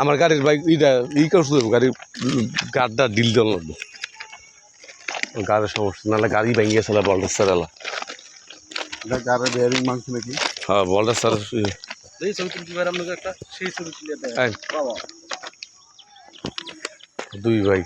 আমার গাড়ির বাইক ইটা ই করছিল গাড়ির গাড়টা ডিল জল লাগবে। গাড়ির সমস্যা নাহলে গাড়ি ভেঙে গেছিল বলটা স্যার গাড়ির বেয়ারিং মাংস নাকি? হ্যাঁ বলটা স্যার এই ছবি তুলতে পারে আপনাকে একটা সেই ছবি তুলে দেয়। বাবা। দুই ভাই।